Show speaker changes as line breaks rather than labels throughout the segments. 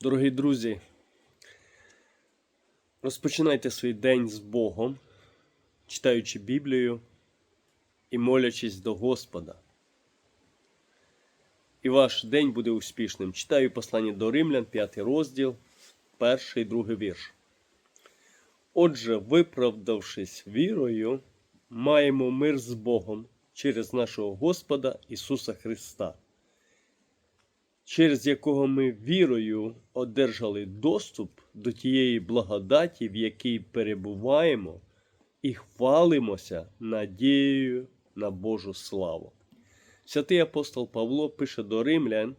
Дорогі друзі, розпочинайте свій день з Богом, читаючи Біблію і молячись до Господа. І ваш день буде успішним. Читаю послання до Римлян, 5 розділ, перший, другий вірш. Отже, виправдавшись вірою, маємо мир з Богом через нашого Господа Ісуса Христа через якого ми вірою одержали доступ до тієї благодаті, в якій перебуваємо, і хвалимося надією на Божу славу. Святий апостол Павло пише до римлян,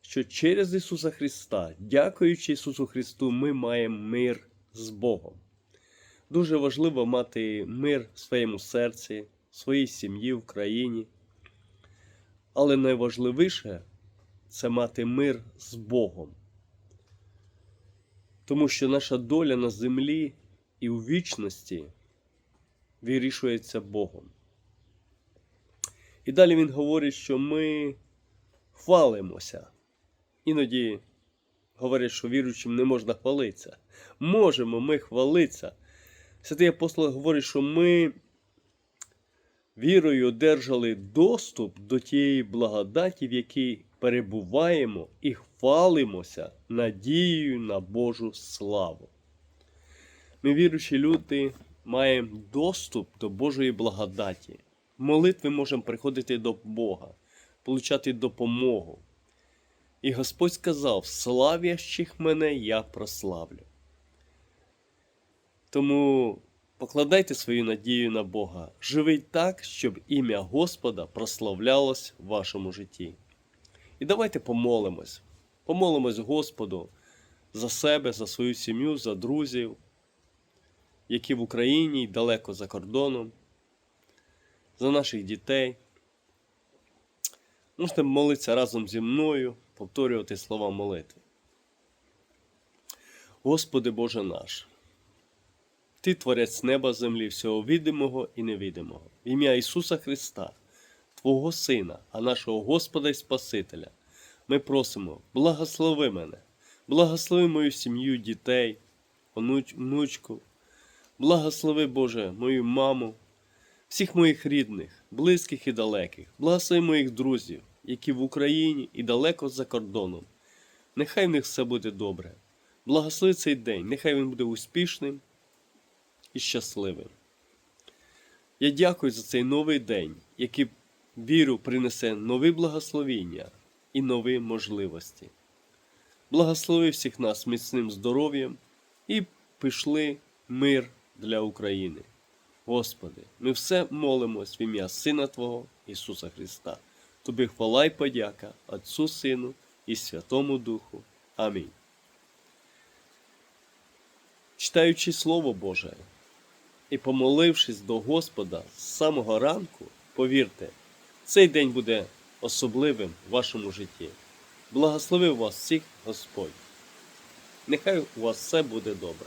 що через Ісуса Христа, дякуючи Ісусу Христу, ми маємо мир з Богом. Дуже важливо мати мир в своєму серці, в своїй сім'ї, в країні. Але найважливіше це мати мир з Богом. Тому що наша доля на землі і у вічності вирішується Богом. І далі він говорить, що ми хвалимося. Іноді говорять, що віруючим не можна хвалитися. Можемо ми хвалитися. Святий апостол говорить, що ми вірою одержали доступ до тієї благодаті, в якій перебуваємо і хвалимося надією на Божу славу. Ми, віруючі люди, маємо доступ до Божої благодаті. Молитви можемо приходити до Бога, получати допомогу. І Господь сказав: славящих мене я прославлю. Тому покладайте свою надію на Бога, живіть так, щоб ім'я Господа прославлялось в вашому житті. І давайте помолимось. Помолимось Господу за себе, за свою сім'ю, за друзів, які в Україні і далеко за кордоном, за наших дітей. Можете молитися разом зі мною, повторювати слова молитви. Господи Боже наш, Ти творець неба землі, всього відомого і невидимого, в ім'я Ісуса Христа. Твого Сина, а нашого Господа і Спасителя. Ми просимо, благослови мене, благослови мою сім'ю, дітей, онуч, внучку, благослови Боже, мою маму, всіх моїх рідних, близьких і далеких, благослови моїх друзів, які в Україні і далеко за кордоном. Нехай в них все буде добре. Благослови цей день, нехай він буде успішним і щасливим. Я дякую за цей новий день, який віру принесе нові благословіння і нові можливості. Благослови всіх нас міцним здоров'ям і пішли мир для України. Господи, ми все молимось в ім'я Сина Твого Ісуса Христа. Тобі хвала й подяка Отцу Сину і Святому Духу. Амінь. Читаючи Слово Боже і помолившись до Господа з самого ранку, повірте, цей день буде особливим в вашому житті. Благословив вас всіх Господь. Нехай у вас все буде добре.